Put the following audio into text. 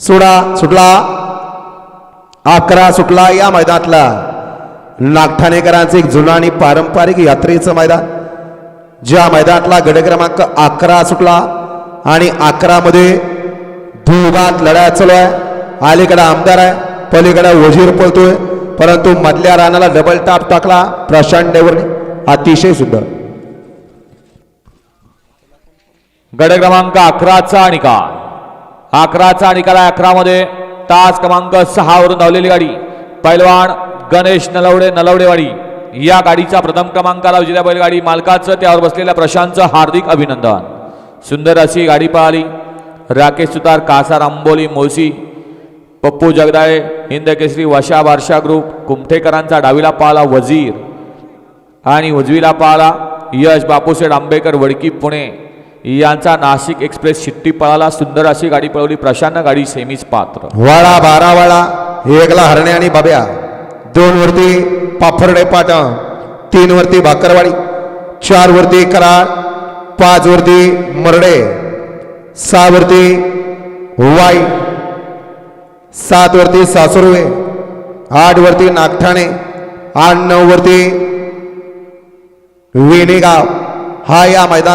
सोडा सुटला. अकरा सुटला या मैदानातला. नागठाणेकरांचं एक जुनं आणि पारंपरिक यात्रेचं मैदान. ज्या मैदानातला गड क्रमांक अकरा सुटला आणि अकरामध्ये मध्ये लढा चालू आहे. अलीकडे आमदार आहे पलीकडे वजीर पळतोय. परंतु मधल्या रानाला डबल टाप टाकला प्रशांत डेवरने अतिशय सुंदर. गड क्रमांक अकराचा निकाल. अकराचा निकाल आहे अकरामध्ये. तास क्रमांक सहा वरून धावलेली गाडी. पैलवान गणेश नलवडे नलवडेवाडी. या गाडीचा प्रथम क्रमांकाला विजेत्या बैलगाडी मालकाचं त्यावर बसलेल्या प्रशांतचं हार्दिक अभिनंदन. सुंदर अशी गाडी पळाली राकेश सुतार कासार आंबोली मोसी पप्पू जगदाळे हिंदकेसरी वशा बारशा ग्रुप कुमठेकरांचा डावीला पाळला वजीर आणि उजवीला पाळला यश बापूसेठ आंबेकर वडकी पुणे. यांचा नाशिक एक्सप्रेस शिट्टी पळाला. सुंदर अशी गाडी पळवली. प्रशांत गाडी सेमीच पात्र. वाडा बारा वाडा एकला हरणे आणि बाब्या. दोन वरती पाफर्डे पाटण तीन वरती भाकरवाडी चार वरती कराड पाच वरती मरडे सहा वरती वाई सात वरती सासुर्वे आठ वरती नागठाणे आठ नऊ वरती वेणेगाव. हा या मैदान